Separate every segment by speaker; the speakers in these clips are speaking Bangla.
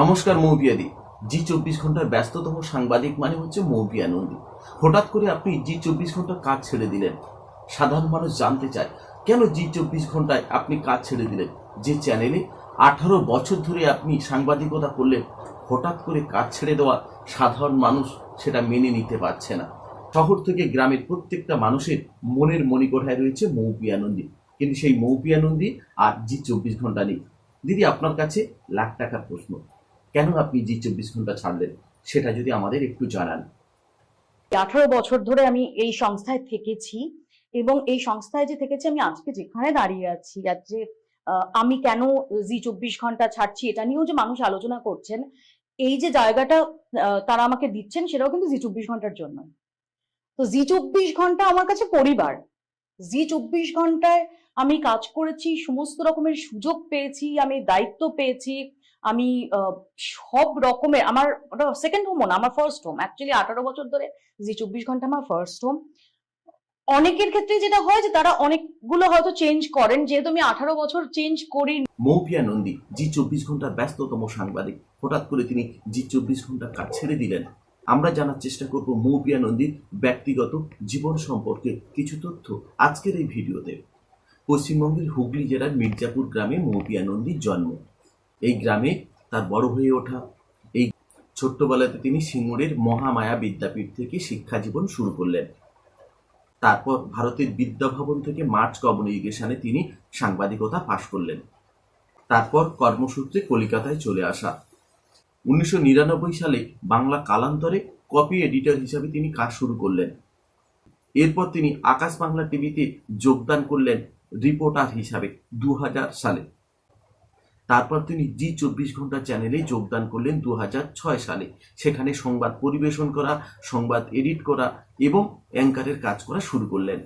Speaker 1: নমস্কার মৌপিয়াদি। জি চব্বিশ ঘণ্টার ব্যস্ততম সাংবাদিক মানে হচ্ছে মৌপিয়া নন্দী। হঠাৎ করে আপনি জি চব্বিশ ঘণ্টা কাজ ছেড়ে দিলেন। সাধারণ মানুষ জানতে চায়, কেন জি চব্বিশ ঘন্টায় আপনি কাজ ছেড়ে দিলেন? যে চ্যানেলে আঠারো বছর ধরে আপনি সাংবাদিকতা করলেন, হঠাৎ করে কাজ ছেড়ে দেওয়া সাধারণ মানুষ সেটা মেনে নিতে পারছে না। শহর থেকে গ্রামের প্রত্যেকটা মানুষের মনের মণিকোঠায় রয়েছে মৌপিয়া নন্দী। কিন্তু সেই মৌপিয়া নন্দী আর জি চব্বিশ ঘণ্টা নেই। দিদি, আপনার কাছে লাখ টাকার প্রশ্ন। কেন আপনি জি চব্বিশ ঘণ্টা ছাড়লেন? সেটা যদি আমাদের একটু জানান।
Speaker 2: আঠারো বছর ধরে আমি এই সংস্থায় থেকেছি এবং এই সংস্থায় যে থেকেছি, আমি আজকে যেখানে দাঁড়িয়ে আছি আর যে আমি কেন জি চব্বিশ ঘণ্টা ছাড়ছি এটা নিয়েও যে মানুষ আলোচনা করছেন, এই যে জায়গাটা তারা আমাকে দিচ্ছেন সেটাও কিন্তু জি চব্বিশ ঘণ্টার জন্য। তো জি চব্বিশ ঘণ্টা আমার কাছে পরিবার। জি চব্বিশ ঘন্টায় আমি কাজ করেছি, সমস্ত রকমের সুযোগ পেয়েছি, আমি দায়িত্ব পেয়েছি আমি সব রকমের আমার, ওটা সেকেন্ড হোমও না, আমার ফার্স্ট হোম অ্যাকচুয়ালি আঠারো বছর ধরে জি চব্বিশ ঘণ্টা আমার ফার্স্ট হোম অনেকের ক্ষেত্রে যেটা হয় যে তারা অনেকগুলো হয়তো চেঞ্জ করেন, যেহেতু আমি আঠারো বছর চেঞ্জ করি।
Speaker 1: মৌপিয়া নন্দী, জি চব্বিশ ঘণ্টার ব্যস্ততম সাংবাদিক। হঠাৎ করে তিনি জি চব্বিশ ঘণ্টার কাজ ছেড়ে দিলেন। আমরা জানার চেষ্টা করব মৌপিয়া নন্দীর ব্যক্তিগত জীবন সম্পর্কে কিছু তথ্য আজকের এই ভিডিওতে। পশ্চিমবঙ্গের হুগলি জেলার মির্জাপুর গ্রামে মৌপিয়া নন্দীর জন্ম। এই গ্রামে তার বড় হয়ে ওঠা। এই ছোট্টবেলাতে তিনি সিঙ্গুরের মহামায়া বিদ্যাপীঠ থেকে শিক্ষা জীবন শুরু করলেন। তারপর ভারতের বিদ্যাভবন থেকে মার্চ কমিউনিকেশনে তিনি সাংবাদিকতা পাশ করলেন। তারপর কর্মসূত্রে কলিকাতায় চলে আসা। উনিশশো নিরানব্বই সালে বাংলা কালান্তরে কপি এডিটর হিসাবে তিনি কাজ শুরু করলেন। এরপর তিনি আকাশ বাংলা টিভিতে যোগদান করলেন রিপোর্টার হিসাবে দু হাজার সালে। তারপর তিনি জি চব্বিশ ঘণ্টা চ্যানেলে যোগদান করলেন দু সালে। সেখানে সংবাদ পরিবেশন করা, সংবাদ এডিট করা এবং অ্যাঙ্কারের কাজ করা শুরু করলেন।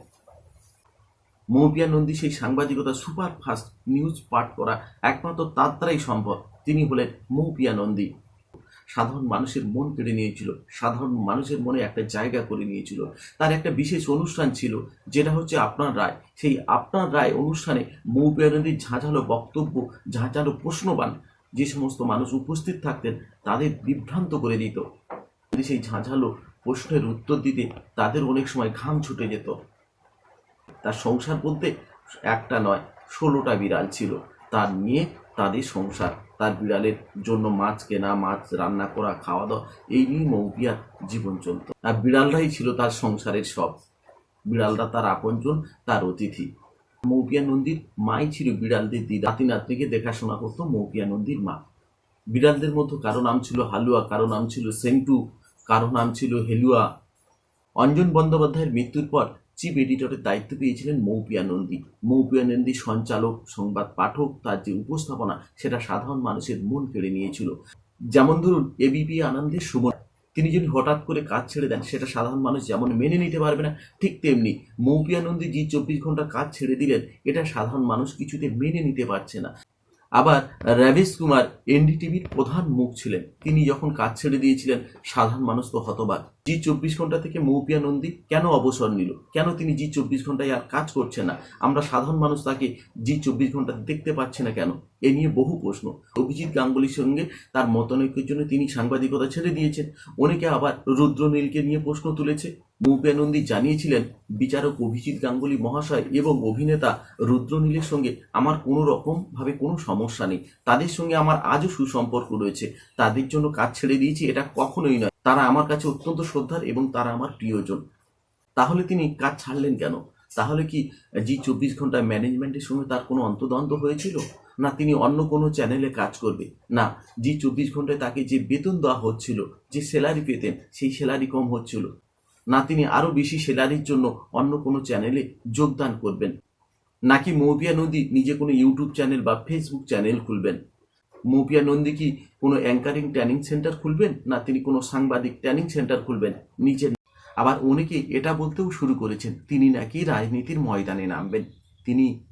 Speaker 1: মৌপিয়া নন্দী সেই সাংবাদিকতা সুপার ফাস্ট নিউজ পাঠ করা একমাত্র তার দ্বারাই সম্ভব। তিনি হলেন মৌপিয়া নন্দী। সাধারণ মানুষের মন কেড়ে নিয়েছিল, সাধারণ মানুষের মনে একটা জায়গা করে নিয়েছিল। তার একটা বিশেষ অনুষ্ঠান ছিল, যেটা হচ্ছে আপনার রায়। সেই আপনার রায় অনুষ্ঠানে মৌপিয়া নদীর ঝাঁঝালো বক্তব্য, ঝাঁঝালো প্রশ্নবান যে সমস্ত মানুষ উপস্থিত থাকতেন, তাদের বিভ্রান্ত করে দিত। যদি সেই ঝাঁঝালো প্রশ্নের উত্তর দিতে তাদের অনেক সময় ঘাম ছুটে যেত। তার সংসার বলতে একটা নয়, ষোলোটা বিড়াল ছিল। তার নিয়ে তাদের সংসার। তার বিড়ালের জন্য মাছ কেনা, মাছ রান্না করা খাওয়া দাওয়া এই নিয়ে মৌপিয়ার জীবন চলত। আর বিড়ালরাই ছিল তার সংসারের সব। বিড়ালরা তার আপনজন, তার অতিথি। মৌপিয়া নন্দীর মাই ছিল বিড়ালদের দিদি। নাতি নাতনিকে দেখাশোনা করতো মৌপিয়া নন্দীর মা। বিড়ালদের মধ্যে কারও নাম ছিল হালুয়া, কারও নাম ছিল সেন্টু, কারও নাম ছিল হেলুয়া। অঞ্জন বন্দ্যোপাধ্যায়ের মৃত্যুর পর চিফ এডিটরের দায়িত্ব পেয়েছিলেন মৌপিয়া নন্দী। মৌপিয়া নন্দী সঞ্চালক, সংবাদ পাঠক, তার যে উপস্থাপনা, সেটা সাধারণ মানুষের মন কেড়ে নিয়েছিল। যেমন ধরুন এবিপি আনন্দের সুমন। তিনি যদি হঠাৎ করে কাজ ছেড়ে দেন, সেটা সাধারণ মানুষ যেমন মেনে নিতে পারবে না, ঠিক তেমনি মৌপিয়া নন্দী জি চব্বিশ ঘণ্টা কাজ ছেড়ে দিলেন, এটা সাধারণ মানুষ কিছুতে মেনে নিতে পারছে না। আবার রবিশ কুমার, এনডিটিভির প্রধান মুখ ছিলেন। তিনি যখন কাজ ছেড়ে দিয়েছিলেন, সাধারণ মানুষ তো হতবাক। জি চব্বিশ ঘণ্টা থেকে মৌপিয়া নন্দী কেন অবসর নিল? কেন তিনি জি চব্বিশ ঘন্টায় আর কাজ করছে না? আমরা সাধারণ মানুষ তাকে জি চব্বিশ ঘণ্টা দেখতে পাচ্ছি না কেন? এ নিয়ে বহু প্রশ্ন। অভিজিৎ গাঙ্গুলির সঙ্গে তার মতানৈক্যের জন্য তিনি সাংবাদিকতা ছেড়ে দিয়েছেন। অনেকে আবার রুদ্রনীলকে নিয়ে প্রশ্ন তুলেছে। মৌপিয়া নন্দী জানিয়েছিলেন, বিচারক অভিজিৎ গাঙ্গুলি মহাশয় এবং অভিনেতা রুদ্রনীলের সঙ্গে আমার কোনো রকমভাবে কোনো সমস্যা নেই। তাদের সঙ্গে আমার আজও সুসম্পর্ক রয়েছে। তাদের জন্য কাজ ছেড়ে দিয়েছি এটা কখনোই নয়। তারা আমার কাছে অত্যন্ত শ্রদ্ধার এবং তারা আমার প্রিয়জন। তাহলে তিনি কাজ ছাড়লেন কেন? তাহলে কি জি চব্বিশ ঘণ্টা ম্যানেজমেন্টের সঙ্গে তার কোনো অন্তদ্বন্দ্ব হয়েছিল? না, তিনি অন্য কোনো চ্যানেলে কাজ করবে? না, জি চব্বিশ ঘন্টায় তাকে যে বেতন দেওয়া হচ্ছিল, যে স্যালারি পেতেন, সেই স্যালারি কম হচ্ছিল। না, তিনি আরও বেশি স্যালারির জন্য অন্য কোনো চ্যানেলে যোগদান করবেন। নাকি মৌপিয়া নদী নিজে কোনো ইউটিউব চ্যানেল বা ফেসবুক চ্যানেল খুলবেন? মৌপিয়া নন্দী কি কোনো অ্যাঙ্কারিং ট্রেনিং সেন্টার খুলবেন? না তিনি কোনো সাংবাদিক ট্রেনিং সেন্টার খুলবেন? নিজের আবার অনেকে এটা বলতেও শুরু করেছেন, তিনি নাকি রাজনীতির ময়দানে নামবেন। তিনি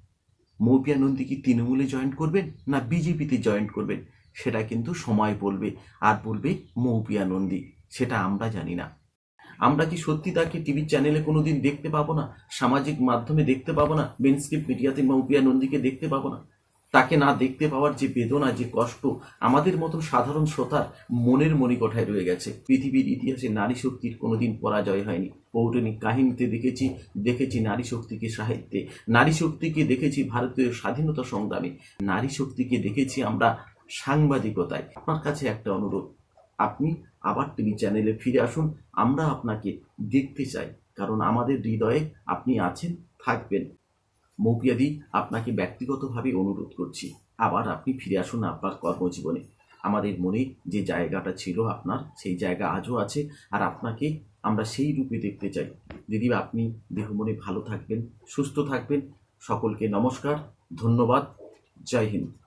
Speaker 1: মৌপিয়া নন্দী কি তৃণমূলে জয়েন করবেন? না বিজেপিতে জয়েন করবেন? সেটা কিন্তু সময় বলবে, আর বলবে মৌপিয়া নন্দী, সেটা আমরা জানি না। আমরা কি সত্যি তাকে টিভি চ্যানেলে কোনোদিন দেখতে পাবো না? সামাজিক মাধ্যমে দেখতে পাবো না? মেনস্ক্রিপ মিডিয়াতে মৌপিয়া নন্দীকে দেখতে পাবো না? তাকে না দেখতে পাওয়ার যে বেদনা, যে কষ্ট আমাদের মতন সাধারণ শ্রোতার মনের মণিকোঠায় রয়ে গেছে। পৃথিবীর ইতিহাসে নারী শক্তির কোনোদিন পরাজয় হয়নি। পৌরাণিক কাহিনীতে দেখেছি দেখেছি নারী শক্তিকে সাহিত্যে। নারী শক্তিকে দেখেছি ভারতীয় স্বাধীনতা সংগ্রামে। নারী শক্তিকে দেখেছি আমরা সাংবাদিকতায়। আপনার কাছে একটা অনুরোধ, আপনি আবার টিভি চ্যানেলে ফিরে আসুন, আমরা আপনাকে দেখতে চাই। কারণ আমাদের হৃদয়ে আপনি আছেন, থাকবেন। মৌপিয়াদি, আপনাকে ব্যক্তিগতভাবে অনুরোধ করছি, আবার আপনি ফিরে আসুন আপনার কর্মজীবনে। আমাদের মনে যে জায়গাটা ছিল আপনার, সেই জায়গা আজও আছে, আর আপনাকে আমরা সেই রূপে দেখতে চাই। দিদি, আপনি দেহ মনে ভালো থাকবেন, সুস্থ থাকবেন। সকলকে নমস্কার, ধন্যবাদ, জয় হিন্দ।